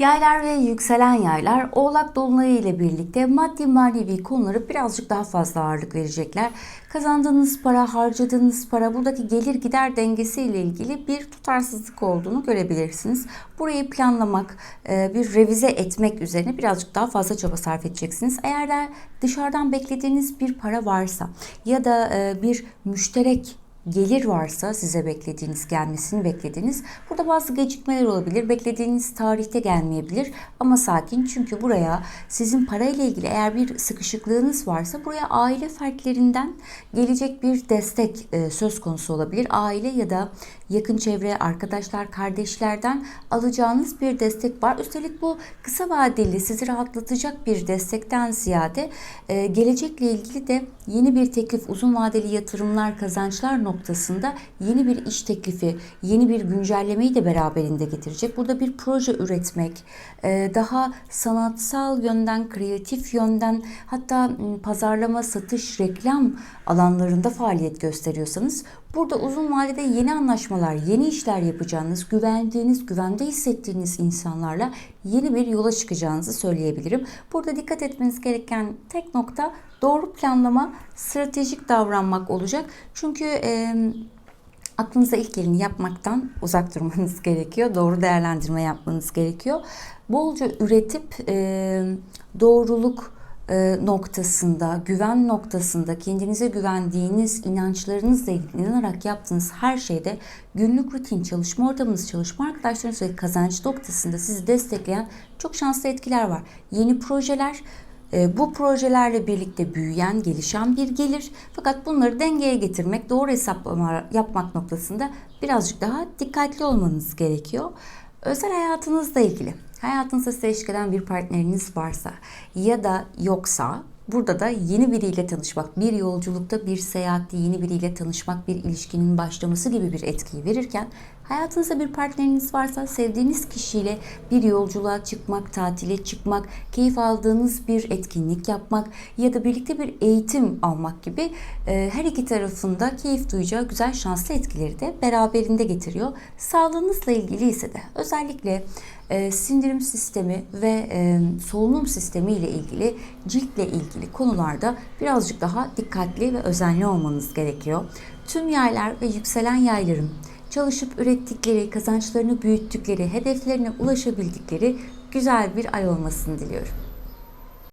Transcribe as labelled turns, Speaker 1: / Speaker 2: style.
Speaker 1: Yaylar ve yükselen yaylar Oğlak Dolunayı ile birlikte maddi manevi konuları birazcık daha fazla ağırlık verecekler. Kazandığınız para, harcadığınız para, buradaki gelir gider dengesi ile ilgili bir tutarsızlık olduğunu görebilirsiniz. Burayı planlamak, e, bir revize etmek üzerine birazcık daha fazla çaba sarf edeceksiniz. Eğer de dışarıdan beklediğiniz bir para varsa ya da e, bir müşterek gelir varsa size beklediğiniz gelmesini beklediğiniz burada bazı gecikmeler olabilir. Beklediğiniz tarihte gelmeyebilir ama sakin çünkü buraya sizin parayla ilgili eğer bir sıkışıklığınız varsa buraya aile fertlerinden gelecek bir destek e, söz konusu olabilir. Aile ya da yakın çevre, arkadaşlar, kardeşlerden alacağınız bir destek var. Üstelik bu kısa vadeli sizi rahatlatacak bir destekten ziyade e, gelecekle ilgili de yeni bir teklif, uzun vadeli yatırımlar, kazançlar noktasında yeni bir iş teklifi, yeni bir güncellemeyi de beraberinde getirecek. Burada bir proje üretmek, e, daha sanatsal yönden, kreatif yönden hatta m, pazarlama, satış, reklam alanlarında faaliyet gösteriyorsanız burada uzun vadede yeni anlaşmalar, yeni işler yapacağınız, güvendiğiniz, güvende hissettiğiniz insanlarla yeni bir yola çıkacağınızı söyleyebilirim. Burada dikkat etmeniz gereken tek nokta doğru planlama, stratejik davranmak olacak. Çünkü e, aklınıza ilk geleni yapmaktan uzak durmanız gerekiyor. Doğru değerlendirme yapmanız gerekiyor. Bolca üretip e, doğruluk e, noktasında, güven noktasında kendinize güvendiğiniz inançlarınızla inanarak yaptığınız her şeyde günlük rutin, çalışma ortamınız, çalışma arkadaşlarınız ve kazanç noktasında sizi destekleyen çok şanslı etkiler var. Yeni projeler, bu projelerle birlikte büyüyen, gelişen bir gelir. Fakat bunları dengeye getirmek, doğru hesaplama yapmak noktasında birazcık daha dikkatli olmanız gerekiyor. Özel hayatınızla ilgili, hayatınızda size bir partneriniz varsa ya da yoksa Burada da yeni biriyle tanışmak, bir yolculukta, bir seyahatte yeni biriyle tanışmak, bir ilişkinin başlaması gibi bir etkiyi verirken hayatınızda bir partneriniz varsa sevdiğiniz kişiyle bir yolculuğa çıkmak, tatile çıkmak, keyif aldığınız bir etkinlik yapmak ya da birlikte bir eğitim almak gibi e, her iki tarafında keyif duyacağı güzel şanslı etkileri de beraberinde getiriyor. Sağlığınızla ilgili ise de özellikle e, sindirim sistemi ve e, solunum sistemi ile ilgili ciltle ilgili konularda birazcık daha dikkatli ve özenli olmanız gerekiyor. Tüm yaylar ve yükselen yayların çalışıp ürettikleri, kazançlarını büyüttükleri, hedeflerine ulaşabildikleri güzel bir ay olmasını diliyorum.